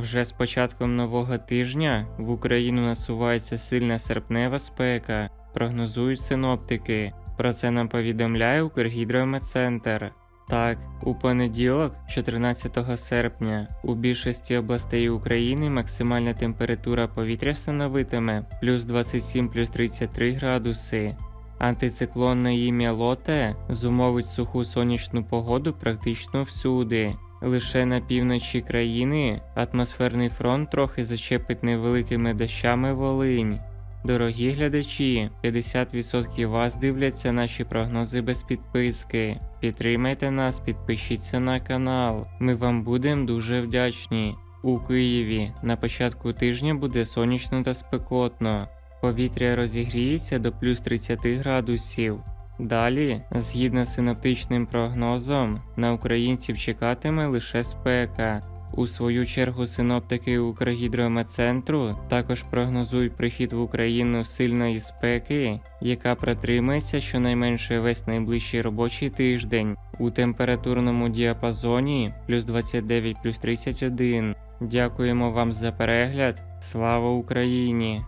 Вже з початком нового тижня в Україну насувається сильна серпнева спека, прогнозують синоптики. Про це нам повідомляє Укргідрометцентр. Так, у понеділок, 14 серпня, у більшості областей України максимальна температура повітря становитиме плюс 27 плюс 33 градуси. Антициклонне ім'я Лоте зумовить суху сонячну погоду практично всюди. Лише на півночі країни атмосферний фронт трохи зачепить невеликими дощами Волинь. Дорогі глядачі, 50% вас дивляться наші прогнози без підписки. Підтримайте нас, підпишіться на канал. Ми вам будемо дуже вдячні. У Києві на початку тижня буде сонячно та спекотно. Повітря розігріється до плюс 30 градусів. Далі, згідно з синоптичним прогнозом, на українців чекатиме лише спека. У свою чергу синоптики Укргідрометцентру також прогнозують прихід в Україну сильної спеки, яка протримається щонайменше весь найближчий робочий тиждень у температурному діапазоні плюс 29 плюс 31. Дякуємо вам за перегляд. Слава Україні!